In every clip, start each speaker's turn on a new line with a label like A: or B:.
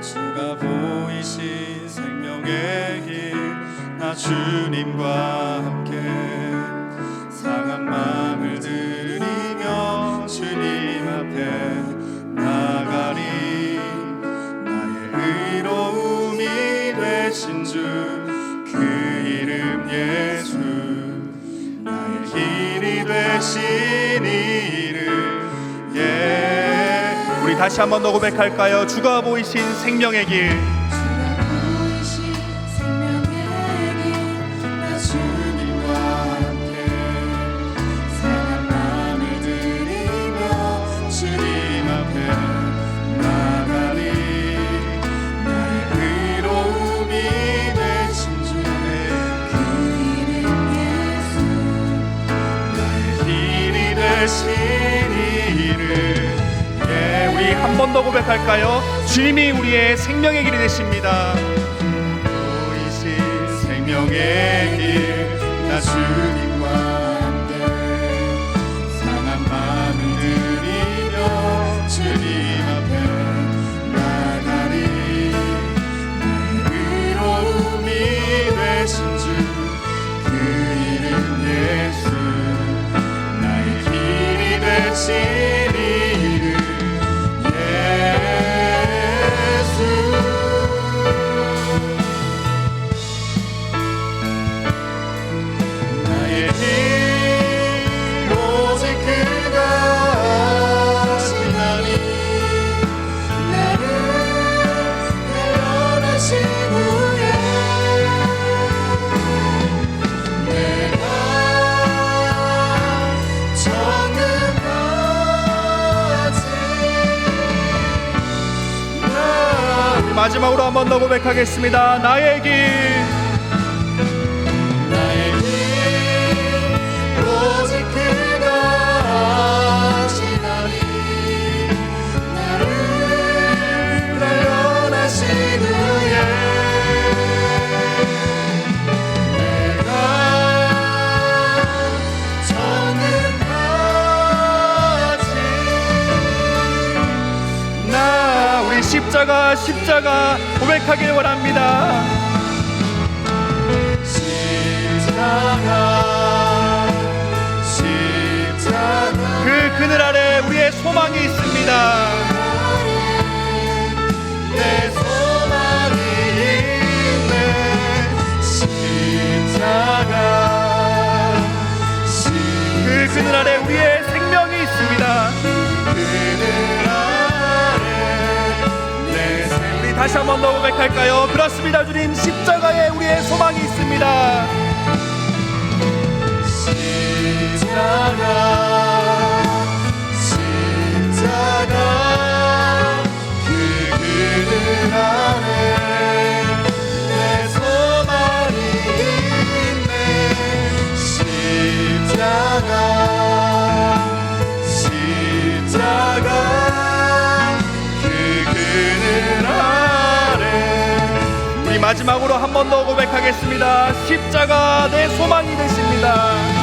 A: 주가 보이신 생명의 길 나 주님과 되신 이름 예
B: 우리 다시 한번 더 고백할까요? 주가 보이신 생명의 길.
C: 예,
B: 우리 한 번 더 고백할까요? 주님이 우리의 생명의 길이 되십니다.
A: 보이신 생명의 길 나 주님
B: 마지막으로 한 번 더 고백하겠습니다. 나의 길. 십자가 십자가 고백하길 원합니다.
A: 십자가 십자가
B: 그 그늘 아래 우리의 소망이 있습니다.
A: 내 소망이 있네 십자가
B: 그 그늘 아래 우리의 생명이 있습니다. 다시 한번 더 고백할까요? 그렇습니다, 주님. 십자가에 우리의 소망이 있습니다. 마지막으로 한 번 더 고백하겠습니다. 십자가 내 소망이 되십니다.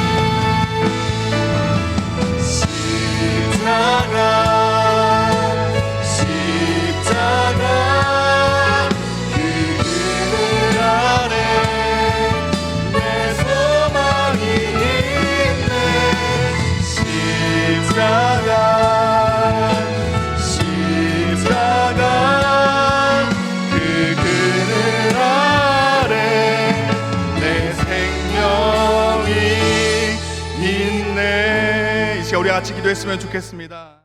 B: 우리 같이 기도했으면 좋겠습니다.